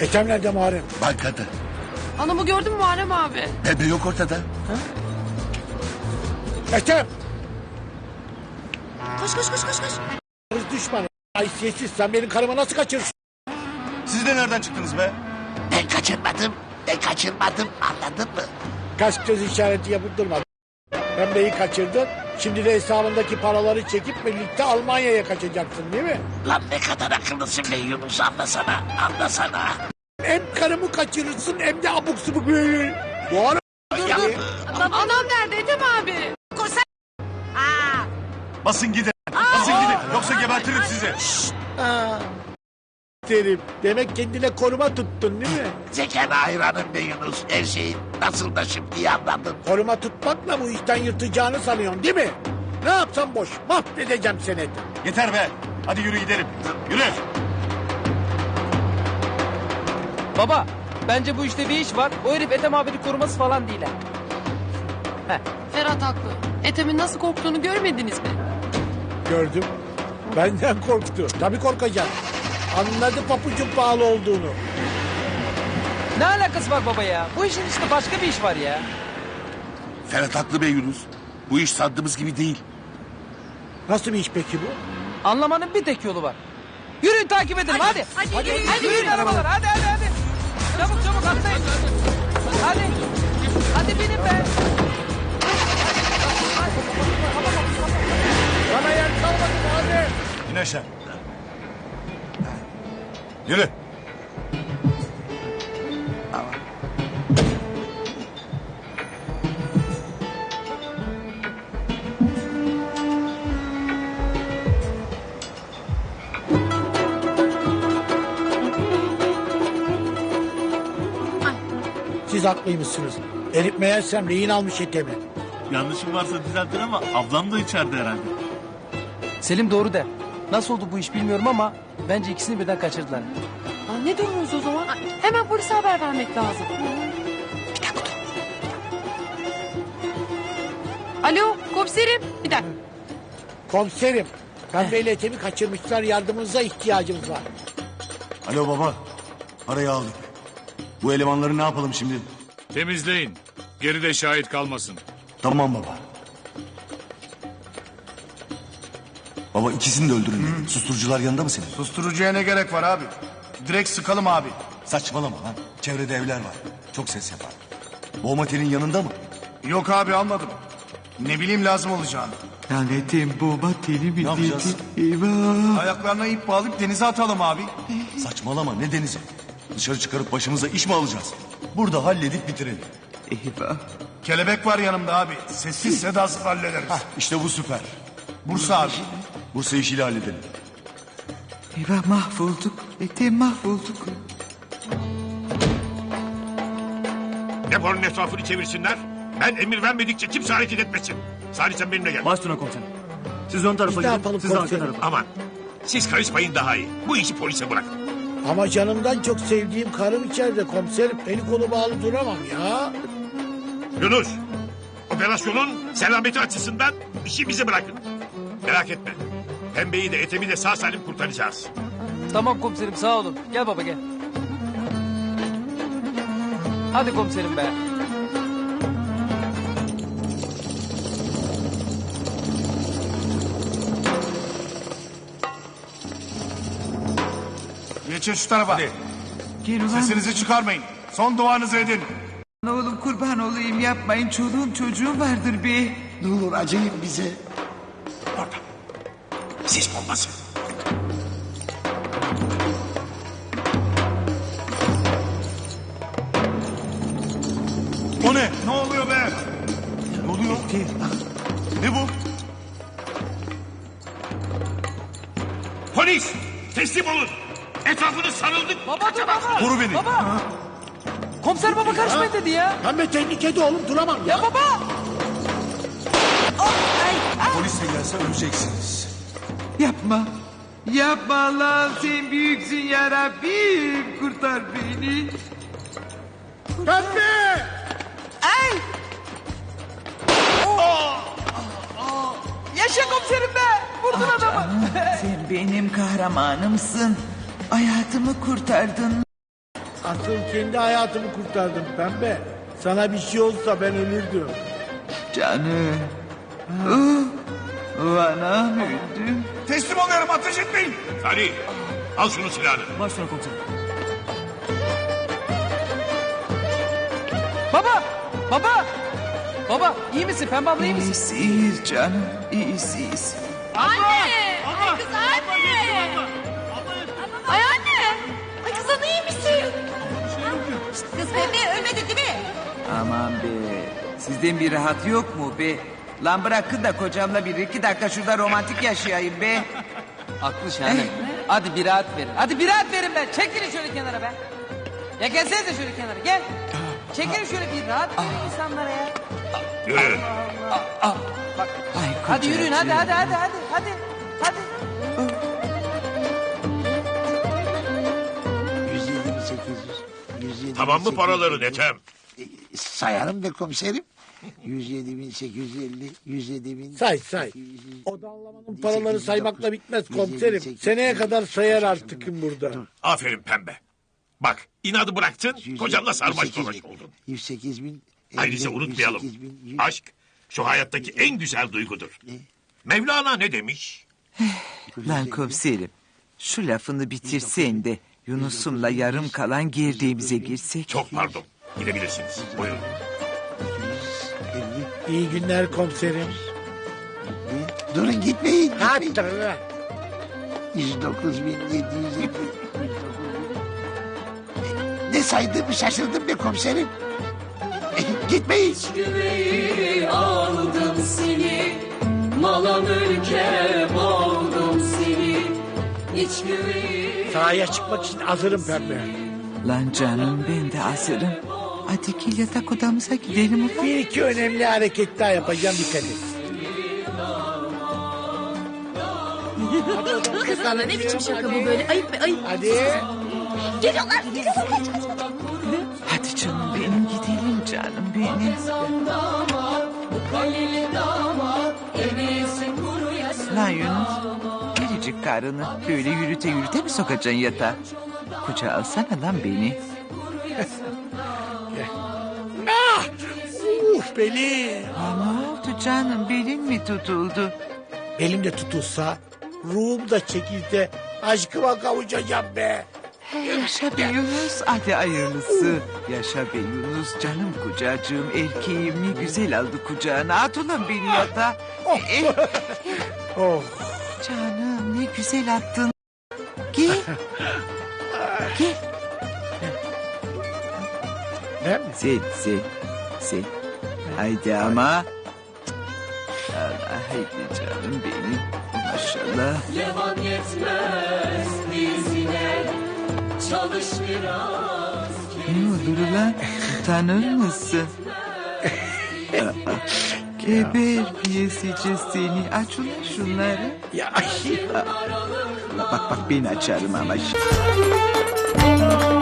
Ethem nerede Muharrem? Bankada. Anamı gördün mü Muharrem abi? Bebe yok ortada. Ethem! Koş koş koş koş koş. Kız düşmanı. Haysiyetsiz sen benim karımı nasıl kaçırırsın? Siz de nereden çıktınız be? Ben kaçırmadım. Ben kaçırmadım. Anladın mı? Kaç göz işareti yapıp durma. Pembeyi kaçırdın. Şimdi de hesabındaki paraları çekip birlikte Almanya'ya kaçacaksın değil mi? Lan ne kadar akıllısın be Yunus anlasana. Anlasana. Hem karımı kaçırırsın hem de abuk subuk böyle. Muharrem. Anam nerede Ethem abi? Basın gidin. Basın gidin. Yoksa gebertirim sizi. Derim. Demek kendine koruma tuttun değil mi? Zekana hayranım be Yunus. Her şeyin nasıl da şimdi anladın. Koruma tutmakla bu işten yırtacağını sanıyorsun değil mi? Ne yapsam boş. Mahvedeceğim seni. Yeter be. Hadi yürü gidelim. Yürü. Baba bence bu işte bir iş var. O herif Ethem abini koruması falan değil ha. Ferhat haklı. Ethem'in nasıl korktuğunu görmediniz mi? Gördüm. Benden korktu. Tabii korkacak. Anladı papucun pahalı olduğunu. Ne alakası var baba ya? Bu işin işte başka bir iş var ya. Ferhat haklı be Yunus. Bu iş sandığımız gibi değil. Nasıl bir iş peki bu? Anlamanın bir tek yolu var. Yürüyün takip edelim hadi. hadi, yürüyün, hadi, yürüyün yürüyün. arabalar hadi hadi hadi. Çabuk çabuk atlayın. Hadi. Hadi binin be. Bana yer kalmadı hadi. İn aşağı. Yürü. Siz haklıymışsınız. Herif meğersem rehin almış etemi. Yanlışım varsa düzeltin ama ablam da içeride herhalde. Selim doğru der. Nasıl oldu bu iş bilmiyorum ama bence ikisini birden kaçırdılar. Aa, ne duruyoruz o zaman? Hemen polise haber vermek lazım. Bir dakika dur. Alo komiserim. Bir dakika. Komiserim. Pembeyle etemi kaçırmışlar. Yardımınıza ihtiyacımız var. Alo baba. Parayı aldık. Bu elemanları ne yapalım şimdi? Temizleyin. Geride şahit kalmasın. Tamam baba. Baba ikisini de öldürün. dedi. Susturucular yanında mı senin? Susturucuya ne gerek var abi? Direkt sıkalım abi. Saçmalama lan. Çevrede evler var. Çok ses yapar. Boğma telin yanında mı? Yok abi almadım. Ne bileyim lazım olacağını. Lanetim bomba teli Ne yapacağız? Eyvah. Ayaklarına ip bağlayıp denize atalım abi. Saçmalama ne denizi? Dışarı çıkarıp başımıza iş mi alacağız? Burada halledip bitirelim. Eyvah. Kelebek var yanımda abi. Sessiz sedasız hallederiz. İşte bu süper. Bursa abi. Bursa işiyle halledelim. Eyvah mahvolduk. Etem mahvolduk. Deponun etrafını çevirsinler. Ben emir vermedikçe kimse hareket etmesin. Salih sen benimle gel. Baştuna komiserim. Siz ön tarafa Biz ne yapalım komiserim? Aman. Siz karışmayın daha iyi. Bu işi polise bırakın. Ama canımdan çok sevdiğim karım içeride komiserim. Eli kolu bağlı duramam ya. Yunus. Operasyonun selameti açısından işi bize bırakın. Merak etme. Pembeyi de etemi de sağ salim kurtaracağız. Tamam komiserim sağ olun. Gel baba gel. Hadi komiserim be. Geçin şu tarafa. Gel ulan. Sesinizi çıkarmayın. Son duanızı edin. Oğlum kurban olayım yapmayın. Çoluğum çocuğum vardır be. Ne olur acıyın bize. Sis bombası. O ne? Ne oluyor be? Ne oluyor? Ne bu? Polis! Teslim olun. Etrafını sarıldık. Baba dur baba. Koru beni. Baba. Komiser baba kaçmayın dedi ya. Pembe tehlikede oğlum duramam ya. Ya baba. Polis de gelse öleceksiniz. Yapma. Yapma Allah'ım sen büyüksün ya Rabbim. Kurtar beni. Pembe! Ay. Yaşa komiserim be. Vurdun adamı. Sen benim kahramanımsın. Hayatımı kurtardın. Asıl kendi hayatımı kurtardım pembe. Sana bir şey olsa ben ölürdüm. Canım. Uh, Bana öldüm. Teslim oluyorum ateş etmeyin. Salih al şunu silahını. Başla komiserim. Baba! Baba! Baba iyi misin? Pembe abla iyi misin? İyiyiz, iyiyiz canım. İyiyiz, iyiyiz. Ay kız anne. Ay anne. Ay kız ana iyi misin? Kız bebeği ölmedi değil mi? Aman be. Sizden bir rahat yok mu be? Lan bırakın da kocamla bir iki dakika şurada romantik yaşayayım be. Haklı Şahane. Hadi bir rahat verin. Hadi bir rahat verin be. Çekilin şöyle kenara be. Ya gelsenize şöyle kenara gel. Çekilin şöyle bir rahat verin insanlara ya. Yürü. Ay Hadi yürüyün hadi hadi hadi hadi. Hadi. Hadi. 107 800. 107 Tamam mı paraları Ethem? Sayarım be komiserim. 107 850, 107 bin... Say say. O dağlamanın paraları saymakla bitmez komiserim. Seneye kadar sayar artık burada. Aferin pembe. Bak inadı bıraktın kocanla sarmaş dolaş oldun. 108 bin... Ayrıca unutmayalım. Aşk şu hayattaki en güzel duygudur. Mevlana ne demiş? Lan komiserim. Şu lafını bitirsen de Yunus'umla yarım kalan girdiğimize girsek. Çok pardon. Gidebilirsiniz. Buyurun. İyi günler komiserim. Durun gitmeyin. Hadi. gitmeyin. 109 bin 750. Ne saydığımı şaşırdım be komiserim. Gitmeyin. aldım seni Mala mülke boğdum seni İç güveyi Sahaya çıkmak için hazırım pembe. Lan canım ben de hazırım. Hadi gel yatak odamıza gidelim ulan. Bir iki önemli hareket daha yapacağım dikkat et. Hadi odamıza Kız ana ne biçim şaka bu böyle? Ayıp be ayıp. Hadi. Geliyorlar. Geliyorlar. Hadi canım benim gidelim canım benim. Lan Yunus. Biricik karını böyle yürüte yürüte mi sokacaksın yatağa? Kucağa alsana lan beni. Belim. Aa, ne oldu canım belin mi tutuldu? Belim de tutulsa, ruhum da çekilse aşkıma kavuşacağım be. Yaşa be Yunus. Hadi hayırlısı. Yaşa be Yunus. Canım kucacığım erkeğim ne güzel aldı kucağına. At ulan beni yatağa. Eh, Oh. canım ne güzel attın. Gel. Gel. Ne? Sen sen sen. Haydi ama. Allah haydi canım benim. Maşallah. Levan yetmez dizine Çalış biraz Ne olur ulan? Utanır mısın? Geber piyesici seni. Aç ulan şunları. Ya Bak bak ben açarım ama.